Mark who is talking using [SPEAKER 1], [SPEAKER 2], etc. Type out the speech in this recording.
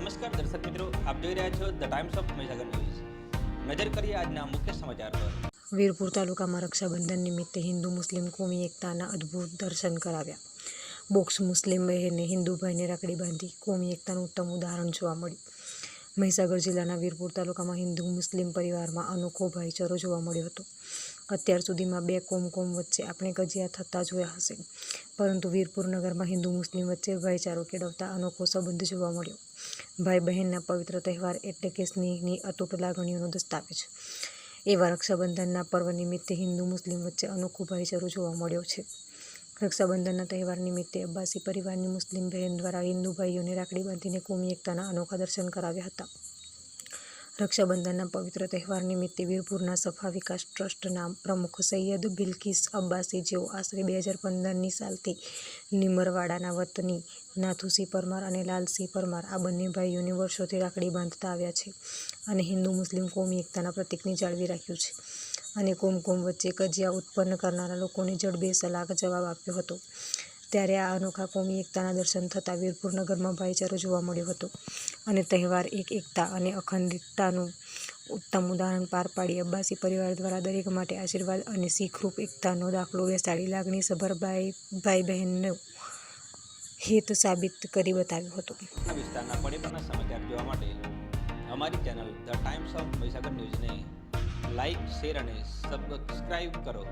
[SPEAKER 1] નમસ્કાર દર્શક મિત્રો, આપ જોઈ રહ્યા છો the Times of Mahisagar news નજર કરીએ આજના મુખ્ય સમાચાર પર.
[SPEAKER 2] વીરપુર તાલુકામાં રક્ષાબંધન નિમિત્તે હિન્દુ મુસ્લિમ કોમી એકતાના અદ્ભુત દર્શન કરાવ્યા. બોક્સ મુસ્લિમ બહેને હિન્દુ ભાઈને રાખડી બાંધી કોમી એકતાનું ઉત્તમ ઉદાહરણ જોવા મળ્યું. મહીસાગર જિલ્લાના વીરપુર તાલુકામાં હિન્દુ મુસ્લિમ પરિવારમાં અનોખો ભાઈચારો જોવા મળ્યો હતો. અત્યાર સુધીમાં બે કોમ કોમ વચ્ચે આપણે કજિયા થતા જોયા હશે. પરંતુ વીરપુર નગરમાં હિન્દુ મુસ્લિમ વચ્ચે ભાઈચારો કેળવતા અનોખો સંબંધ જોવા મળ્યો. ભાઈ બહેનના પવિત્ર તહેવાર એટલે કે સ્નેહની અતૂટ લાગણીઓનો દસ્તાવેજ. એવા રક્ષાબંધનના પર્વ નિમિત્તે હિન્દુ, મુસ્લિમ વચ્ચે અનોખો ભાઈચારો જોવા મળ્યો છે. રક્ષાબંધનના તહેવાર નિમિત્તે અબ્બાસી પરિવારની મુસ્લિમ બહેન દ્વારા હિન્દુ ભાઈઓને રાખડી બાંધીને કોમી એકતાના અનોખા દર્શન કરાવ્યા હતા. રક્ષાબંધનના પવિત્ર તહેવાર નિમિત્તે વીરપુરના સફા વિકાસ ટ્રસ્ટના પ્રમુખ સૈયદ બિલકિસ અબ્બાસી જેઓ આશરે બે હજાર પંદરની સાલથી નિમરવાડાના વતની, નાથુસિંહ પરમાર અને લાલસિંહ પરમાર આ બંને ભાઈઓને વર્ષોથી રાખડી બાંધતા આવ્યા છે અને હિન્દુ, મુસ્લિમ, કોમી એકતાના પ્રતિકને જાળવી રાખ્યું છે અને કોમ કોમ વચ્ચે કજિયા ઉત્પન્ન કરનારા લોકોને જડબે સલાહ જવાબ આપ્યો હતો. ત્યારે આ અનોખા કોમી એકતાના દર્શન થતાં વીરપુર નગરમાં ભાઈચારો જોવા મળ્યો હતો અને તહેવાર એક એકતા અને અખંડિતતાનું ઉત્તમ ઉદાહરણ પાર પાડી. અબ્બાસી પરિવાર દ્વારા દરેક માટે આશીર્વાદ અને શીખરૂપ એકતાનો દાખલો બેસાડી લાગણી સભર ભાઈ ભાઈ બહેનનો હિત સાબિત કરી બતાવ્યો હતો.
[SPEAKER 1] અમારી channel the Times of Mahisagar ન્યૂઝને લાઇક શેર અને સબસ્ક્રાઈબ કરો.